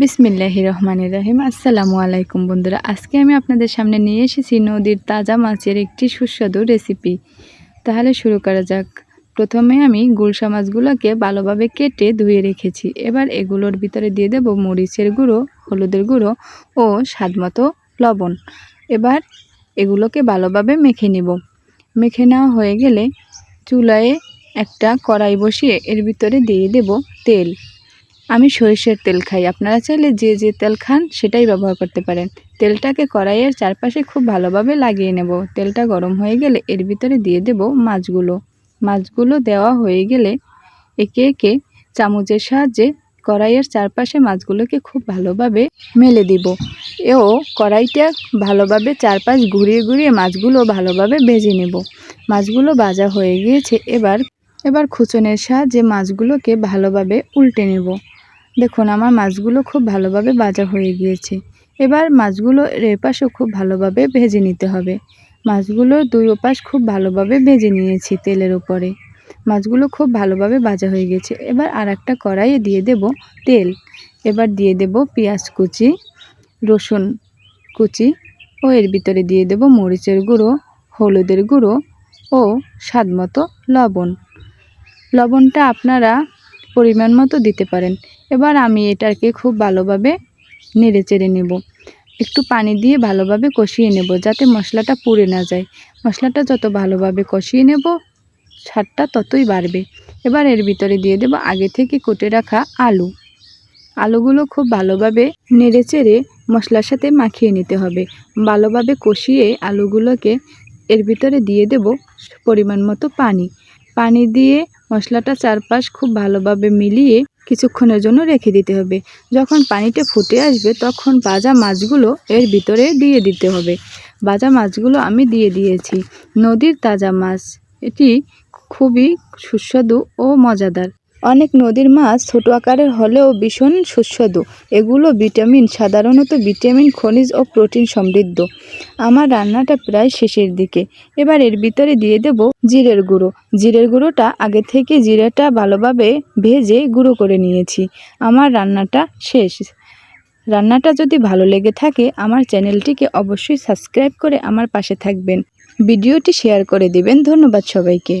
বিসমিল্লাহ রহমান রাহিম। আসসালামু আলাইকুম বন্ধুরা, আজকে আমি আপনাদের সামনে নিয়ে এসেছি নদীর তাজা মাছের একটি সুস্বাদু রেসিপি তাহলে শুরু করা যাক। প্রথমে আমি গুলশা মাছগুলোকে ভালোভাবে কেটে ধুয়ে রেখেছি। এবার এগুলোর ভিতরে দিয়ে দেব মরিচের গুঁড়ো, হলুদের গুঁড়ো ও স্বাদমতো লবণ। এবার এগুলোকে ভালোভাবে মেখে নিব। মেখে নেওয়া হয়ে গেলে চুলায় একটা কড়াই বসিয়ে এর ভিতরে দিয়ে দেব তেল। আমি সরিষার তেল খাই। আপনারা চাইলে যে যে তেল খান, সেটাই ব্যবহার করতে পারেন। তেলটাকে কড়াইয়ের চারপাশে খুব ভালোভাবে লাগিয়ে নেব। তেলটা গরম হয়ে গেলে এর ভিতরে দিয়ে দেব মাছগুলো। মাছগুলো দেওয়া হয়ে গেলে একে একে চামচের সাহায্যে কড়াইয়ের চারপাশে মাছগুলোকে খুব ভালোভাবে মেলে দিব। এও কড়াইটা ভালোভাবে চারপাশ ঘুরিয়ে ঘুরিয়ে মাছগুলো ভালোভাবে ভেজে নেব। মাছগুলো ভাজা হয়ে গিয়েছে। এবার এবার খুচনের সাহায্যে মাছগুলোকে ভালোভাবে উল্টে নেব। দেখুন, আমার মাছগুলো খুব ভালোভাবে ভাজা হয়ে গিয়েছে। এবার মাছগুলো এপাশেও খুব ভালোভাবে ভেজে নিতে হবে। মাছগুলো দুই ওপাশ খুব ভালোভাবে ভেজে নিয়েছি তেলের উপরে। মাছগুলো খুব ভালোভাবে ভাজা হয়ে গেছে। এবার আর একটা কড়াইয়ে দিয়ে দেব তেল। এবার দিয়ে দেব পেঁয়াজ কুচি, রসুন কুচি ও এর ভিতরে দিয়ে দেব মরিচের গুঁড়ো, হলুদের গুঁড়ো ও স্বাদমতো লবণ। লবণটা আপনারা পরিমাণ মতো দিতে পারেন। এবার আমি এটাকে খুব ভালোভাবে নেড়ে চেড়ে নেব। একটু পানি দিয়ে ভালোভাবে কষিয়ে নেব যাতে মশলাটা পুড়ে না যায়। মশলাটা যত ভালোভাবে কষিয়ে নেব, স্বাদটা ততই বাড়বে। এবার এর ভিতরে দিয়ে দেব আগে থেকে কুটে রাখা আলু। আলুগুলো খুব ভালোভাবে নেড়ে চেড়ে মশলার সাথে মাখিয়ে নিতে হবে। ভালোভাবে কষিয়ে আলুগুলোকে এর ভিতরে দিয়ে দেব পরিমাণ মতো পানি। পানি দিয়ে মশলাটা চারপাশ খুব ভালোভাবে মিলিয়ে কিছুক্ষণের জন্য রেখে দিতে হবে। যখন পানিটা ফুটে আসবে, তখন বাজা মাছগুলো এর ভিতরে দিয়ে দিতে হবে। বাজা মাছগুলো আমি দিয়ে দিয়েছি। নদীর তাজা মাছ। এটি খুবই সুস্বাদু ও মজাদার। অনেক নদীর মাছ ছোট আকারের হলেও ভীষণ সুস্বাদু। এগুলো ভিটামিন, সাধারণত ভিটামিন, খনিজ ও প্রোটিন সমৃদ্ধ। আমার রান্নাটা প্রায় শেষের দিকে। এবার এর ভিতরে দিয়ে দেব জিরের গুঁড়ো। জিরের গুঁড়োটা আগে থেকে জিরেটা ভালোভাবে ভেজে গুঁড়ো করে নিয়েছি। আমার রান্নাটা শেষ। রান্নাটা যদি ভালো লেগে থাকে, আমার চ্যানেলটিকে অবশ্যই সাবস্ক্রাইব করে আমার পাশে থাকবেন। ভিডিওটি শেয়ার করে দিবেন। ধন্যবাদ সবাইকে।